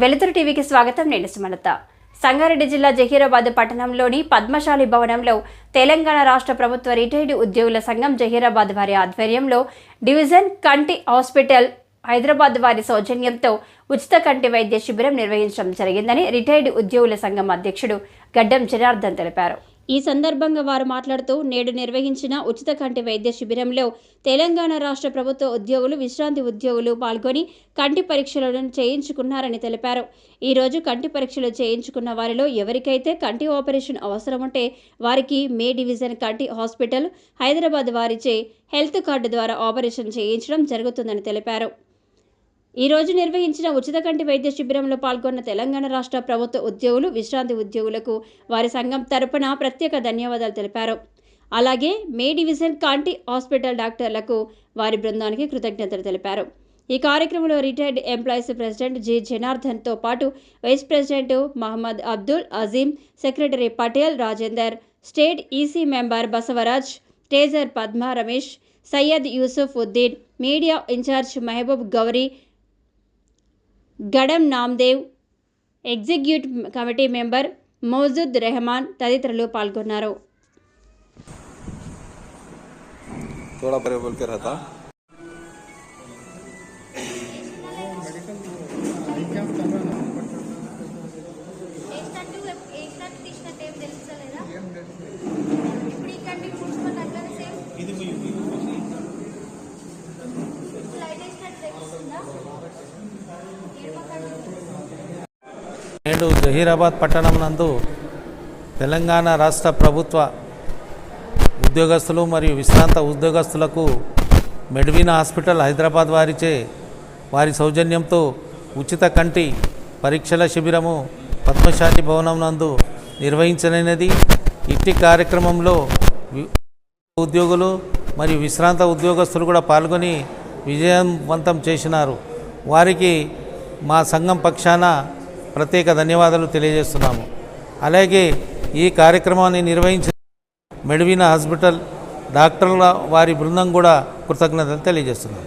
వెలుతురు టీవీకి స్వాగతం. నేను సుమలత. సంగారెడ్డి జిల్లా జహీరాబాద్ పట్టణంలోని పద్మశాలి భవనంలో తెలంగాణ రాష్ట్ర ప్రభుత్వ రిటైర్డ్ ఉద్యోగుల సంఘం జహీరాబాద్ వారి ఆధ్వర్యంలో డివిజన్ కంటి హాస్పిటల్ హైదరాబాద్ వారి సౌజన్యంతో ఉచిత కంటి వైద్య శిబిరం నిర్వహించడం జరిగిందని రిటైర్డ్ ఉద్యోగుల సంఘం అధ్యక్షుడు గడ్డం జనార్దన్ తెలిపారు. ఈ సందర్భంగా వారు మాట్లాడుతూ నేడు నిర్వహించిన ఉచిత కంటి వైద్య శిబిరంలో తెలంగాణ రాష్ట్ర ప్రభుత్వ ఉద్యోగులు విశ్రాంతి ఉద్యోగులు పాల్గొని కంటి పరీక్షలను చేయించుకున్నారని తెలిపారు. ఈ రోజు కంటి పరీక్షలు చేయించుకున్న వారిలో ఎవరికైతే కంటి ఆపరేషన్ అవసరముంటే వారికి మే డివిజన్ కంటి హాస్పిటల్ హైదరాబాద్ వారిచే హెల్త్ కార్డు ద్వారా ఆపరేషన్ చేయించడం జరుగుతుందని తెలిపారు. ఈ రోజు నిర్వహించిన ఉచిత కంటి వైద్య శిబిరంలో పాల్గొన్న తెలంగాణ రాష్ట్ర ప్రభుత్వ ఉద్యోగులు విశ్రాంతి ఉద్యోగులకు వారి సంఘం తరపున ప్రత్యేక ధన్యవాదాలు తెలిపారు. అలాగే మే డివిజన్ కాంటి హాస్పిటల్ డాక్టర్లకు వారి బృందానికి కృతజ్ఞతలు తెలిపారు. ఈ కార్యక్రమంలో రిటైర్డ్ ఎంప్లాయీస్ ప్రెసిడెంట్ జి. జనార్దన్తో పాటు vice president Mohammed Abdul Azeem secretary Patel Rajender state EC member Basavaraj treasurer Padma Ramesh Syed Yusuf Uddin media in charge Mahaboob Gouri Gadam Namdev executive committee member Mouzud Rehman తదితరులు పాల్గొన్నారు. నేడు జహీరాబాద్ పట్టణం నందు తెలంగాణ రాష్ట్ర ప్రభుత్వ ఉద్యోగస్తులు మరియు విశ్రాంత ఉద్యోగస్తులకు మెడ్విన్ హాస్పిటల్ హైదరాబాద్ వారిచే వారి సౌజన్యంతో ఉచిత కంటి పరీక్షల శిబిరము పద్మశాలి భవనం నందు నిర్వహించనైనది ఇట్టి కార్యక్రమంలో ఉద్యోగులు మరియు విశ్రాంత ఉద్యోగస్తులు కూడా పాల్గొని విజయవంతం చేసినారు. వారికి మా సంఘం పక్షాన ప్రత్యేక ధన్యవాదాలు తెలియజేస్తున్నాము. అలాగే ఈ కార్యక్రమాన్ని నిర్వహించిన మెడవినా హాస్పిటల్ డాక్టర్ల వారి బృందం కూడా కృతజ్ఞతలు తెలియజేస్తున్నాము.